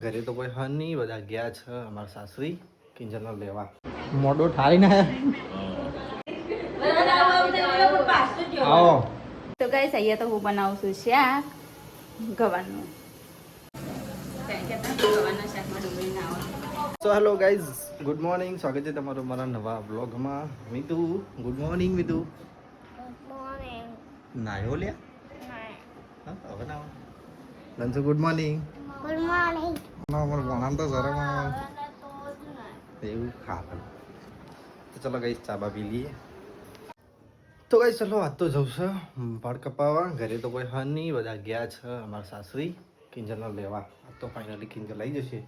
ઘરે તો કોઈ હન નહીં બધા ગયા છે અમારા સાસરી કિંજલનો લેવા. મોડો ઠારી ને? આવો. તો ગાઈસ અહીંયા તો હું બનાવું છું શાક ગવાનું so hello guys good morning સ્વાગત છે તમારું મારા નવા બ્લોગમાં મિતુ ગુડ મોર્નિંગ મિતુ. નાયો લ્યા? હા. હવે ના લંચુ ગુડ મોર્નિંગ ગુડ મોર્નિંગ ના મને ભણામ તો શરમ આવે. એવું ખા તો ચલો ગઈ ચા બા પી લઈએ. તો ગઈ ચલો આજ તો જવું છે વાળ કપાવવા ઘરે તો કોઈ હા નહીં બધા ગયા છે અમારા સાસરી. કિંજલનો લેવા. આજ તો ફાઇનલી કિંજલ લઈ જશે.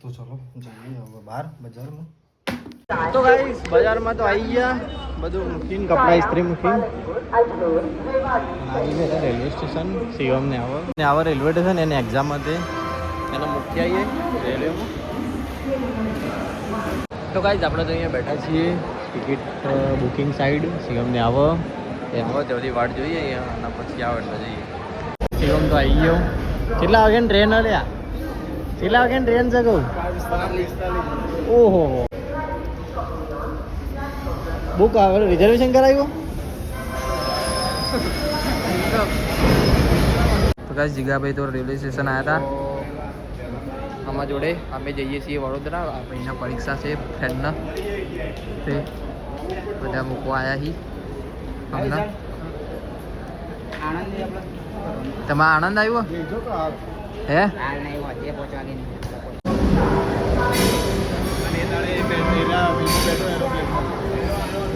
તો ચલો જઈએ હવે બહાર બજારમાં. તો ગાઈસ બજારમાં તો આવી ગયા. બધું મૂકીને કપડા ઇસ્ત્રી મૂકીને. આવી ગયા રેલવે સ્ટેશન શિવમને આવો. ને આવો રેલવે સ્ટેશન એને એક્ઝામ હતી. એને મૂકી આવીએ રેલવેમાં તો કાંઈ આપણે તો અહીંયા બેઠા છીએ. ટિકિટ બુકિંગ સાઈડ શિવમને આવો. એ આવો જલ્દી વાટ જોઈએ અહીંયા અને પછી આવે એટલે જઈએ. શિવમ તો આવી ગયો. કેટલા વાગે ટ્રેન અલ્યા કેટલા વાગે ટ્રેન છે કહું? ઓહો. બુક રિઝર્વેશન કરાવ્યું? પ્રકાશ જીગાભાઈ તો રેલવે સ્ટેશન આવ્યા હતા અમારા જોડે અમે જઈએ છીએ વડોદરા. આપણીના પરીક્ષા છે ફ્રેન્ડના તે બધા મૂકવા આવ્યા હી. હમણાં તમારે આનંદ આવ્યો? હે?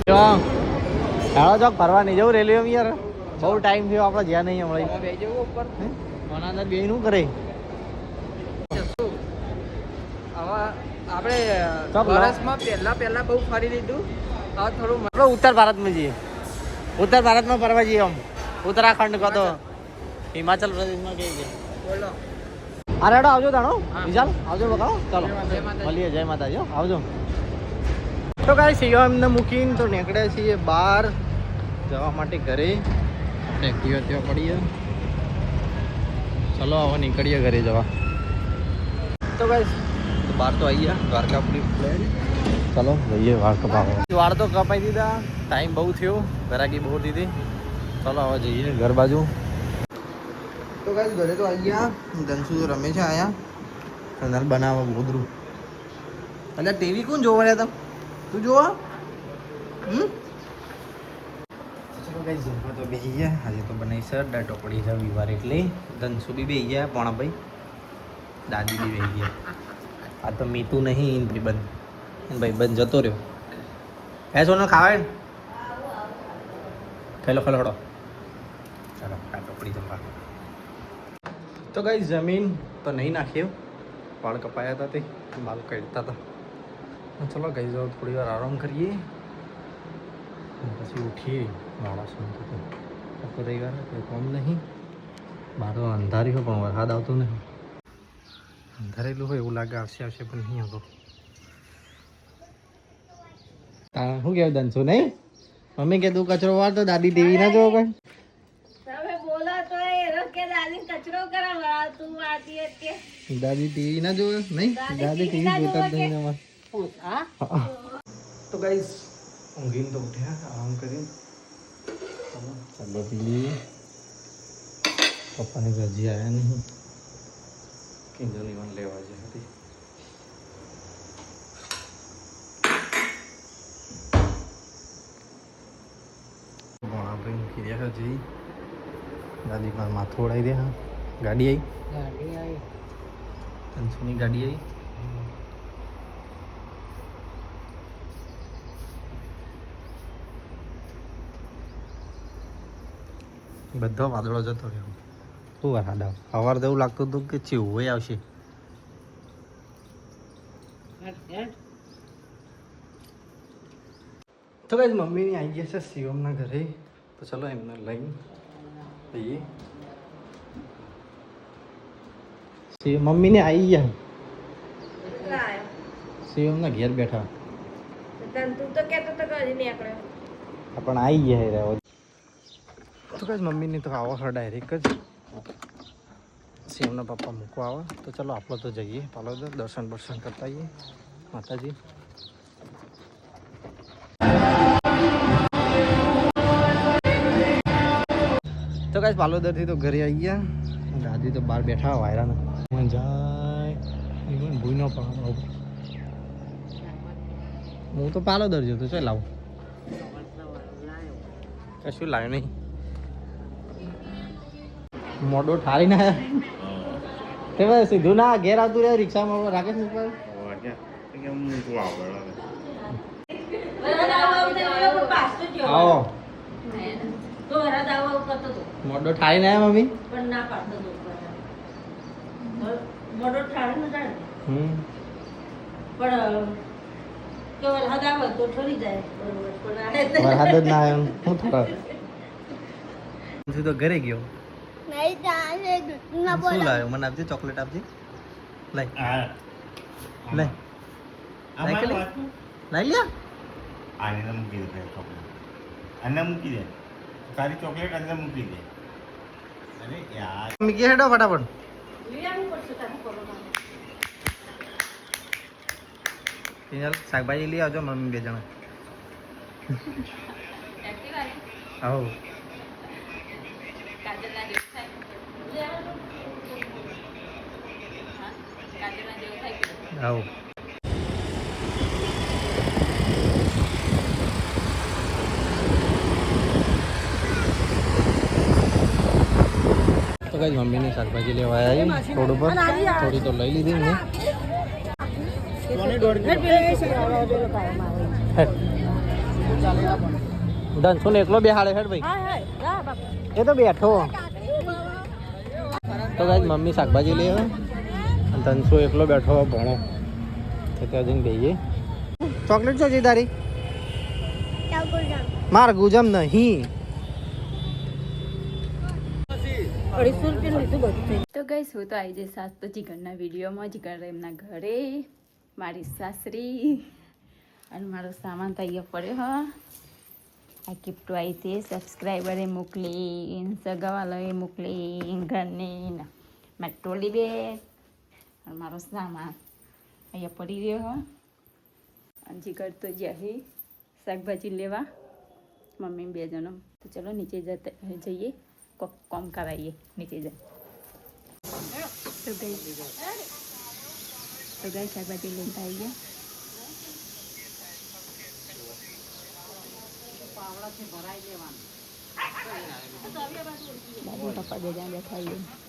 હાલો ચોક ફરવા નહીં જવું રેલવે યાર. બહુ ટાઈમ થયો આપણે જ્યાં નહીં હમણાં. બે જવું ઉપર. મને અંદર બે શું કરે. આપણે વર્ષમાં પહેલા પહેલા બહુ ફરી લીધું. હવે થોડું આપણે ઉત્તર ભારતમાં જઈએ. ઉત્તર ભારતમાં ફરવા જઈએ આમ. ઉત્તરાખંડ કો તો. હિમાચલ પ્રદેશમાં કઈ બોલો હા આવજો તાણો. વિશાલ આવજો બકાવો ચાલો. જય માતાજી. મળીએ જય માતાજી હો, આવજો. તો કાંઈ સીઓ એમને મૂકીને તો નીકળ્યા છીએ બહાર જવા માટે ઘરે. એક્ટિવા ત્યાં પડીએ. ચલો, હવે નીકળીએ ઘરે જવા. તો કાંઈ બહાર તો આવી ગયા દ્વારકાપુરી પ્લેન ચલો, જઈએ વાળ ભાવ વાળ તો કપાઈ દીધા. ટાઈમ બહુ થયો. ઘરાકી બહુ દીધી. ચલો, હવે જઈએ ઘર બાજુ. તો કાંઈ ઘરે તો આવી ગયા ધનસુ રમે છે આયા અને બનાવવા ગોદરું. એટલે ટીવી કોણ જોવા રહ્યા તા તું જો હમ? તો બેસી ગયા. આજે તો બનાવી છે ડાટો પડી છે વિવાર એટલે. ધનસુ બી બેસી ગયા, પોણા ભાઈ. દાદી બી બેસી ગયા. આ તો મીતું નહીં ભાઈ બંધ. ભાઈ બંધ જતો રહ્યો. હે સોનો ખાવે? ને ખેલો ખેલો હડો. ચાલો દાટો પડી જમવા. તો ગાઈ જમીન તો નહીં નાખ્યો વાળ કપાયા હતા તે, બાલ કાઢતા હતા. ચલો ગઈ જાઓ થોડી વાર આરામ કરીએ. પછી ઉઠીએ. માણસ તો આખો રવિવાર કોઈ કામ નહીં. મારો અંધારી હોય પણ વરસાદ આવતો નહીં. અંધારેલું હોય એવું લાગે આવશે આવશે પણ નહીં આવતો. હા શું કહેવું દનશું નહીં? મમ્મી કે તું કચરો વાર તો દાદી દેવી ના જોવો કઈ? દાદી ટીવી ના જોવે નહીં? દાદી ટીવી જોતા જ નહીં અમારે. હા? તો ગાઈસ ઊંઘીને તો ઉઠ્યા આરામ કરીને. ચાલો પી લઈએ પપ્પાની રજી આવ્યા નહીં. કિંજલની મને લેવા જે હતી. મૂકી દે હજી. દાદી માથું ઓળાવી દે હા ગાડી આવી તનસુની ગાડી આવી બધો વાદળો જતો રહ્યો. શું વરસાદ આવે સવાર તો એવું લાગતું હતું કે ચેવું આવશે. તો કઈ મમ્મીની આવી ગયા છે શિવમના ઘરે. તો ચલો એમને લઈને જઈએ શિવ મમ્મીને આવી ગયા. શિવમના ઘેર બેઠા. તું તો કેતો તો કદી નીકળ્યો. આ પણ આવી ગયા તો કઈ મમ્મીને તો આવો છે ડાયરેક્ટ જ. સેમના પપ્પા મૂકવા આવે. તો ચલો આપણે તો જઈએ. પાલોદર દર્શન બર્શન કરતા આવીએ. માતાજી. તો કાંઈ પાલોદરથી તો ઘરે આવી ગયા. દાદી તો બહાર બેઠા વાયરાના. જાય. ભૂઈ ન પાડો હું તો પાલોદર જતો ચાલ લાવું કશું લાવ્યો નહીં. મોડો ઠારી ના. તે બસ સીધું ના ઘેર આવતું રહે રિક્ષામાં રાકેશ ઉપર મોડો ઠારી ના મમ્મી? પણ ના પાડતો. મોઢો ઠારે ન. હમ. પણ વરસાદ આવે તો ઠરી જાય આ રીતે વરસાદ જ ના આવ્યો હું તો ઘરે ગયો. શું લાવ્યો? મને આપજે ચોકલેટ આપજે. લઈ. લઈ. લઈ લઈ? લ્યા. આને મૂકી દે ચોકલેટ. આને મૂકી દે. તારી ચોકલેટ અંદર મૂકી દે. અરે યાર. મમ્મી હેડો ફટાફટ. શાકભાજી લઈ આવજો મમ્મી બે જણા. આવો. આવો. તો કઈ મમ્મીની શાકભાજી લેવા આવી છે રોડ ઉપર. થોડી તો લઈ લીધી ને ધનસુ ને એકલો બેહાડે હેડ ભાઈ? એ તો બેઠો. તો કઈ મમ્મી શાકભાજી લે અને ધનસુ એકલો બેઠો ભણો. તો ત્યાં જઈને બેહીએ. ચોકલેટ છો છે તારી માર ગુજમ નહીં. તો ગઈ હું તો આવી જઈશ સાસ તો જીગરના વિડીયોમાં. જીગર એમના ઘરે મારી સાસરી અને મારો સામાન તો અહીંયા પડ્યો હ. આ ગિફ્ટ આવી તે સબસ્ક્રાઈબરે મોકલી સગાવાલાએ મોકલી ઘરની ને. મારી ટોલી બે. અને મારો સામાન. અહીંયા પડી રહ્યો હ. અને જીગર તો જશે શાકભાજી લેવા. મમ્મી બે જણો. તો ચલો નીચે જતા જઈએ. કોક કોમ કરાવીએ. નીચે જાય તો ગઈ. તો ગઈ શાકભાજી લઈને આવી ગયા બાબુ પપ્પા બે જણા બેઠા આવીએ.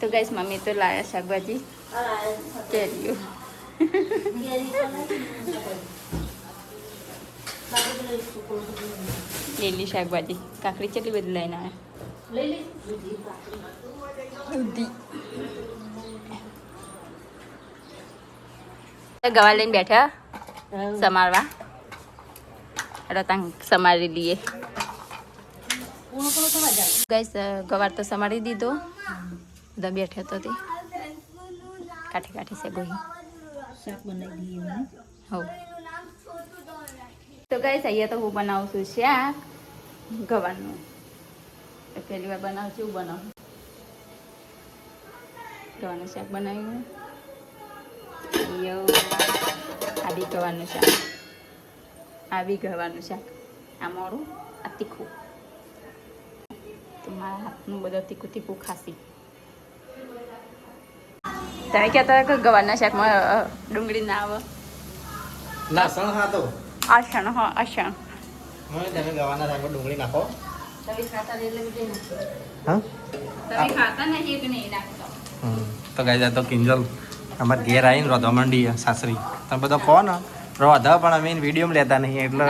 તો ગઈશ મમ્મી તો લાયા શાકભાજી. કેરીઓ. લીલી શાકભાજી. કાકડી કેટલી બધી લઈને આવે? દૂધી ગવા લઈને બેઠા સમારવા. રતાંગ સમારી લઈએ ગઈસ ગવાર તો સમારી દીધો. બધા બેઠા તો તે. કાઠી કાઠી છે ગોહી. શાક બનાવી દઈએ હો. તો ગઈસ અહીંયા તો હું બનાવું છું શાક ગવારનું. પહેલી વાર બનાવું છું બનાવું ગવાનું શાક બનાવ્યું. યો. આબી ગવાનું શાક. આબી ગવાનું શાક આ મોડું આ તીખું. તો મારા હાથનું બધું તીખું તીખું ખાસી. તમે કહેતા હતા કે ગવારના શાકમાં ડુંગળી ના આવે. લસણ હા અસણ તમે શાકમાં ડુંગળી નાખો. ખાતા નાખો. હા? તમે ખાતા નહીં કે નહીં નાખતો હમ. તો ગાય તો કિંજલ અમારે ઘેર આવીને રોધવા માંડી સાસરી. તમે બધો કહો ને. રોધા પણ અમે વીડિયો લેતા નહીં એટલે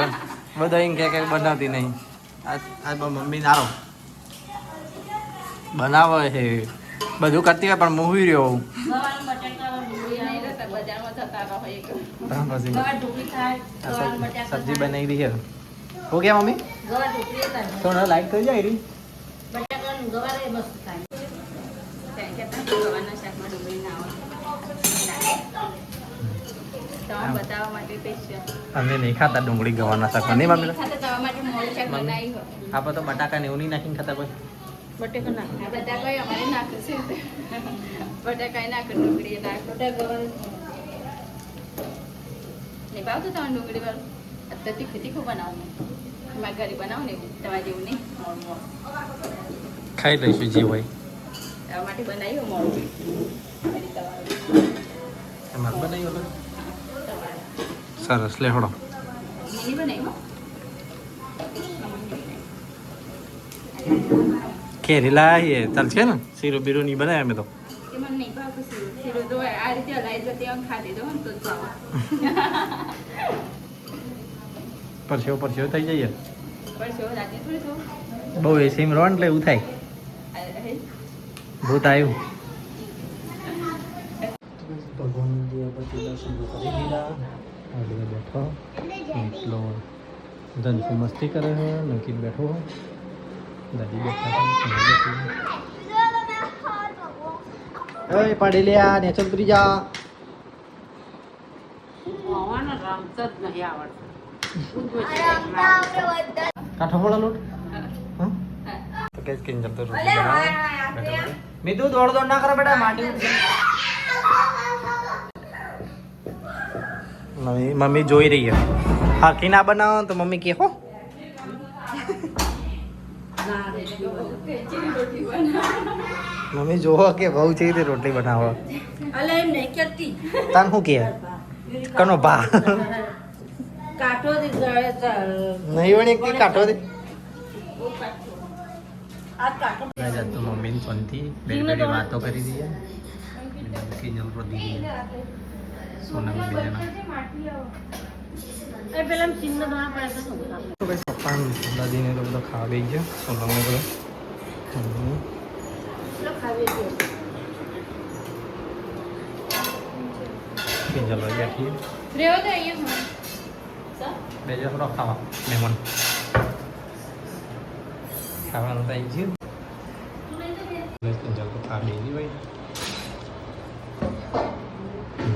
બધા એમ કે કંઈ બનાવતી નહીં. આજ મમ્મી નારો બનાવે છે બધું કરતી હોય પણ મૂવી રહ્યો હોઉં. ગવાનું બટાકા ડુંગળી નહીં આવે. રહેતા બજારમાં થતા રહો એક હા, પછી અમે નહીં ખાતા ડુંગળી ગવાના શાક. નહીં મમ્મી ખાતા માટે મોડું બનાવી હોય. આપણે તો બટાકા ને એવું નહીં નાખીને ખાતા કોઈ. બટેકા બધા કઈ અમારે નાખે છે. બટાકા નાખે ડુંગળી નાખે. બટેકા નહીં ભાવતું તમારે ડુંગળી વાળું? અત્યારે તીખું તીખું બનાવું મારા ઘરે બનાવો ને તમારે જેવું નહીં? મોડું મોડું ખાઈ લઈશું જે હોય. તમારા માટે બનાવ્યું મોડું વળી તમારું તમારે બનાવ્યું હતું તમારે સરસ લે હળો મિની બનાવ્યું કેરી લાવીએ ચાલશે ને શીરો બીરો નહીં બનાવ્યા અમે તો પરસેવ પરસેવો થઈ જઈએ બહુ એસીમ રહો ને એટલે એવું થાય ભૂત આવ્યું ભગવાન દર્શન કરી દીધા આગળ બેઠો એટલો ધનસુ મસ્તી કરે છે નકીર બેઠો દાદી બેઠા છે પાડી લે આ નેચર ઉતરી જા હોવાનો રમત જ નહીં આવડતો. કાઠો વાળા લોટ. હા? તો કે સ્કિન જમતો રોટી બનાવો. મીતુ દોડ દોડ ના કરો બેટા માટી મમ્મી મમ્મી જોઈ રહી હાકી ના બનાવો તો મમ્મી કે હો. મમ્મી જોવો કે બહુ છે તે રોટલી બનાવો. અલે એમ નહીં કરતી તાન શું કે કનો ભા. નહીં વણી કે કાઢો દે? મમ્મી ફોનથી બે વાતો કરી દીધી સોનમ બીજાના દાદીને તો બધો ખાવા બેસી ગયો સોનમને બધો બે જણ ખાવા મહેમાન. ખાવાનું આવી ગયું કિંજલ તો ખા બેસી ભાઈ હમ.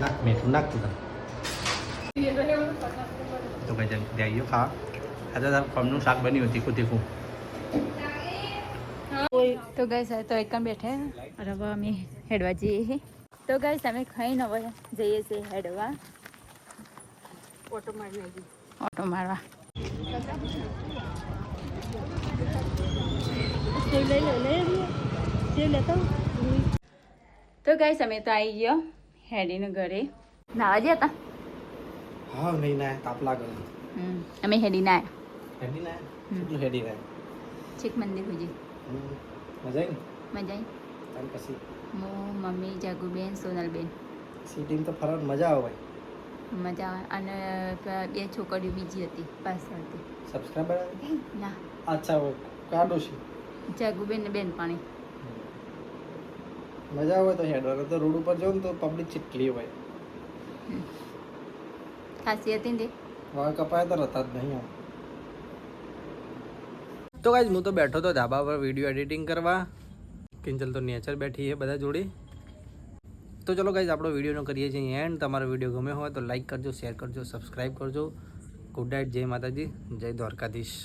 નાખ મીઠું નાખ તું તાર. તો ભાઈ જલ્દી આવી ખા આજે તાર ફમનું શાક બન્યું તીખું તીખું તો સાહેબ તો એકમ બેઠે હવે અમે હેડવા જઈએ તો ગઈ અમે ખાઈને હવે જઈએ છીએ હેડવા ઓટો મારી નાખી ઓટો મારવા. તો ગઈ અમે તો આવી ગયો હેડીને ઘરે. નાવા ગયા હતા હા નહીં ના તાપ લાગે. હમ, અમે હેડી ના હેડી ના કેટલું હેડી ના છેક મંદિર હોજી. મજા આવી મજા આવી તાર પછી? હું મમ્મી જાગુબેન સોનલબેન. સિટીમાં તો ફરવા મજા આવે મજા આવે. અને બે છોકરીઓ બીજી હતી પાછળ હતી. સબસ્ક્રાઇબર ના. અચ્છા કાઢો છે. જાગુબેન ને બેન પાણી. મજા આવે તો હેડવાનું તો રોડ ઉપર ને તો પબ્લિક ચીટલી હોય. ખાસી હતી ને વાળ કપાયા તો રતા જ નહીં તો ગાઈઝ હું તો બેઠો તો ધાબા પર વીડિયો એડિટિંગ કરવા. કિંજલ તો નેચર બેઠી છે બધા જોડે. તો ચલો ગાઈઝ આપણો વિડીયોનો કરીએ છીએ એન્ડ તમારો વીડિયો ગમ્યો હોય તો લાઈક કરજો શેર કરજો સબસ્ક્રાઈબ કરજો. ગુડ નાઇટ જય માતાજી જય દ્વારકાધીશ.